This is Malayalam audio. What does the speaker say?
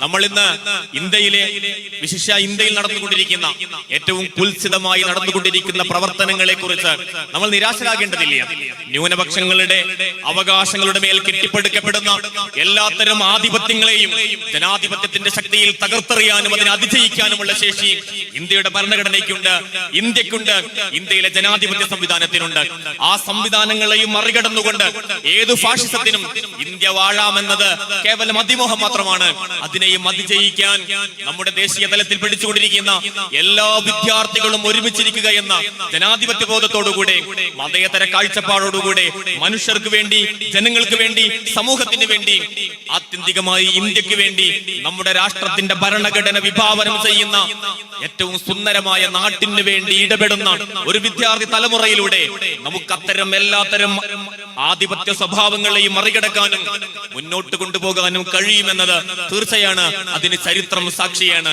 നമ്മൾ ഇന്ന് ഇന്ത്യയിലെ വിശിഷ്ട ഇന്ത്യയിൽ നടന്നുകൊണ്ടിരിക്കുന്ന ഏറ്റവും കുൽസിതമായി നടന്നുകൊണ്ടിരിക്കുന്ന പ്രവർത്തനങ്ങളെ കുറിച്ച് നമ്മൾ നിരാശരാകേണ്ടതില്ല. ന്യൂനപക്ഷങ്ങളുടെ അവകാശങ്ങളുടെ മേൽ കെട്ടിപ്പടുക്കപ്പെടുന്ന എല്ലാത്തരം ആധിപത്യങ്ങളെയും ജനാധിപത്യത്തിന്റെ ശക്തിയിൽ തകർത്തെറിയാനും അതിനെ അതിജയിക്കാനുമുള്ള ശേഷി ഇന്ത്യയുടെ ഭരണഘടനയ്ക്കുണ്ട് ഇന്ത്യക്കുണ്ട് ഇന്ത്യയിലെ ജനാധിപത്യ സംവിധാനത്തിനുണ്ട്. ആ സംവിധാനങ്ങളെയും മറികടന്നുകൊണ്ട് ഏതു ഫാഷിസത്തിനും ഇന്ത്യ വാഴാമെന്നത് കേവലം അതിമോഹം മാത്രമാണ്. അതിനെയും അതിജയിക്കാൻ നമ്മുടെ ദേശീയ തലത്തിൽ പിടിച്ചുകൊണ്ടിരിക്കുന്ന എല്ലാ വിദ്യാർത്ഥികളും ഒരുമിച്ചിരിക്കുക എന്ന ജനാധിപത്യ ബോധത്തോടുകൂടെ മതേതര കാഴ്ചപ്പാടോടുകൂടെ മനുഷ്യർക്ക് വേണ്ടി ജനങ്ങൾക്ക് വേണ്ടി സമൂഹത്തിന് വേണ്ടി ആത്യന്തികമായി ഇന്ത്യയ്ക്ക് വേണ്ടി നമ്മുടെ രാഷ്ട്രത്തിന്റെ ഭരണഘടന വിഭാവനം ചെയ്യുന്ന ഏറ്റവും സുന്ദരമായ നാട്ടിന് വേണ്ടി ഇടപെടുന്ന ഒരു വിദ്യാർത്ഥി തലമുറയിലൂടെ നമുക്ക് അത്തരം എല്ലാത്തരം ആധിപത്യ സ്വഭാവങ്ങളെയും മറികടക്കാനും മുന്നോട്ട് കൊണ്ടുപോകാനും കഴിയുമെന്നത് തീർച്ചയാണ്. അതിന് ചരിത്രം സാക്ഷിയാണ്.